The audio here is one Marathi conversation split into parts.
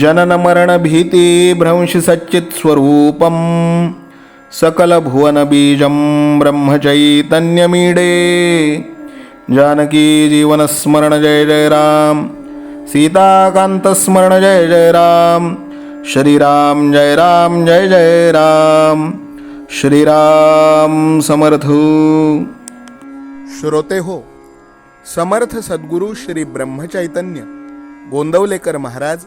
जननमरणभीतिभ्रंशिसच्चित्स्वरूपं सकलभुवनबीजं ब्रह्मचैतन्यमीडे। जानकी जीवनस्मरण जय जय राम सीताकान्तस्मरण जय जय राम श्रीराम जय राम जय जय राम श्रीराम समर्थ। श्रोते हो समर्थ सद्गुरू श्री ब्रह्मचैतन्य गोंदवलेकर महाराज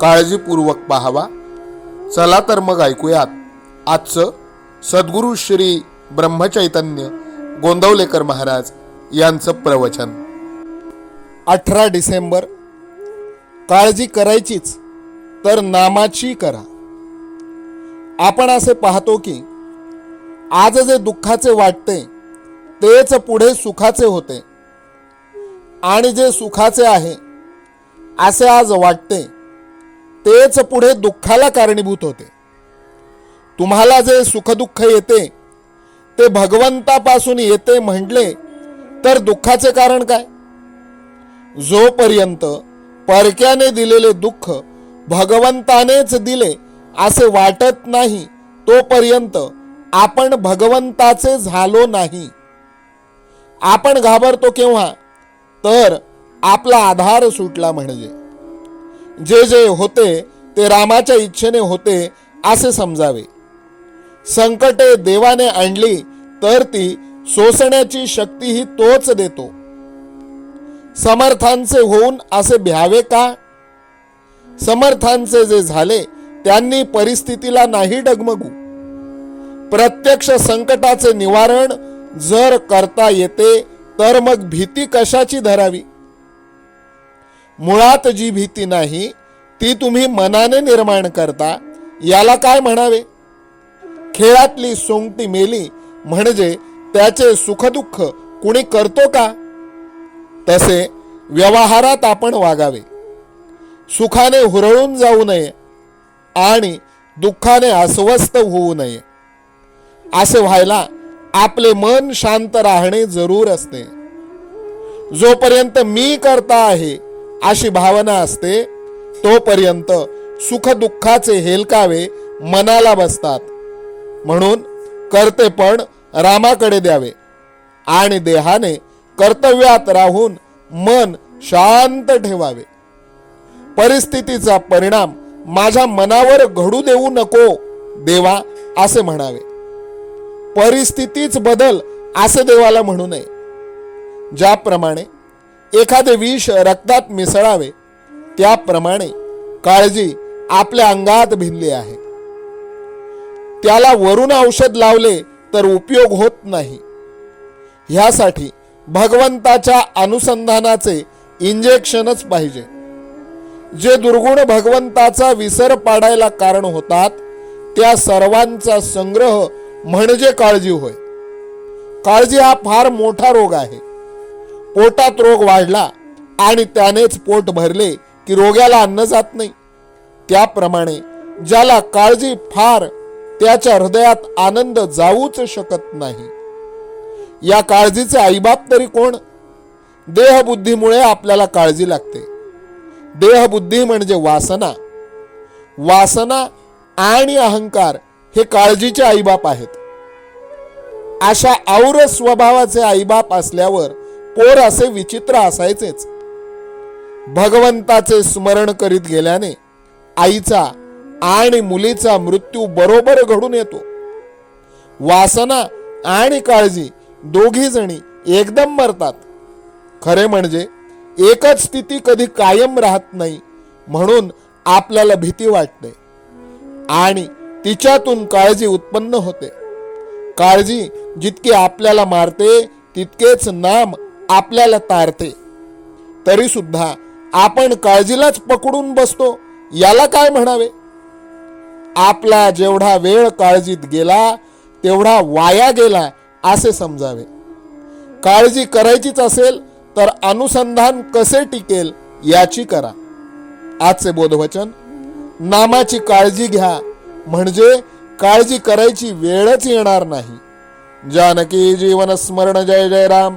काळजीपूर्वक पाहावा. चला तर मग ऐकूयात. आजचं सद्गुरू श्री ब्रह्मचैतन्य गोंदवलेकर महाराज यांचं प्रवचन. अठरा डिसेंबर. काळजी करायचीच तर नामाची करा. आपण असे पाहतो की आज जे दुःखाचे वाटते तेच पुढे सुखाचे होते. आणि जे सुखाचे आहे असे आज वाटते तेच पुढे दुःखाला कारणीभूत होते. तुम्हाला जे सुखदुःख येते ते भगवंतापासून येते म्हटले तर दुःखाचे कारण काय? जोपर्यंत परक्याने दिलेले दुःख भगवंतानेच दिले असे वाटत नाही तोपर्यंत आपण भगवंताचे झालो नाही. आपण घाबरतो केव्हा? तर आपला आधार सुटला म्हणजे. जे जे होते ते रामाच्या इच्छेने होते असे समजावे. संकटे देवाने आणली तर ती सोसण्याची शक्तीही तोच देतो. समर्थांचे होऊन असे भ्यावे का? समर्थांचे जे झाले त्यांनी परिस्थितीला नाही डगमगू. प्रत्यक्ष संकटाचे निवारण जर करता येते तर मग भीती कशाची धरावी? मुळात जी भीती नाही ती तुम्ही मनाने निर्माण करता. याला काय म्हणावे? खेळातली सोंगटी मेली म्हणजे त्याचे सुखदुःख कुणी करतो का? तसे व्यवहारात आपण वागावे. सुखाने हुरळून जाऊ नये आणि दुःखाने अस्वस्थ होऊ नये. असे व्हायला आपले मन शांत राहणे जरूर असते. जोपर्यंत मी करता आहे अशी भावना असते तोपर्यंत सुख दुःखाचे हेलकावे मनाला बसतात. म्हणून करते पण रामाकडे द्यावे आणि देहाने कर्तव्यात राहून मन शांत ठेवावे. परिस्थितीचा परिणाम माझ्या मनावर घडू देऊ नको देवा असे म्हणावे. परिस्थितीच बदल असे देवाला म्हणू नये. ज्याप्रमाणे एखादे विष रक्तात मिसळावे त्याप्रमाणे काळजी आपल्या अंगात भिनली आहे. त्याला वरून औषध लावले तर उपयोग होत नाही. ह्यासाठी भगवंताच्या अनुसंधानाचे इंजेक्शनच पाहिजे. जे दुर्गुण भगवंताचा विसर पाडायला कारण होतात त्या सर्वांचा संग्रह म्हणजे काळजी होय. काळजी हा फार मोठा रोग आहे. पोटात रोग वाढला आणि त्यानेच पोट भरले की रोग्याला अन्न जात नाही. त्याप्रमाणे ज्याला काळजी फार त्याच्या हृदयात आनंद जाऊच शकत नाही. या काळजीचे आईबाप तरी कोण? देहबुद्धीमुळे आपल्याला काळजी लागते. देहबुद्धी म्हणजे वासना. वासना आणि अहंकार हे काळजीचे आईबाप आहेत. अशा और स्वभावाचे आईबाप असल्यावर पोर असे विचित्र असायचेच. भगवंताचे स्मरण करीत गेल्याने आईचा आणि मुलीचा मृत्यू बरोबर घडून येतो. वासना आणि काळजी दोघी जणी एकदम मरतात. खरे म्हणजे एकच स्थिती कधी कायम राहत नाही म्हणून आपल्याला भीती वाटते आणि तिच्यातून काळजी उत्पन्न होते. काळजी जितकी आपल्याला मारते तितकेच नाम आपल्याला तारते. तरी सुद्धा आपण काळजीलाच पकडून बसतो याला काय म्हणावे? आपला जेवढा वेळ काळजीत गेला तेवढा वाया गेला असे समजावे. काळजी करायचीच असेल तर अनुसंधान कसे टिकेल याची करा. आजचे बोधवचन नामाची काळजी घ्या म्हणजे काळजी करायची वेळच येणार नाही. जानकी जीवन स्मरण जय जय राम.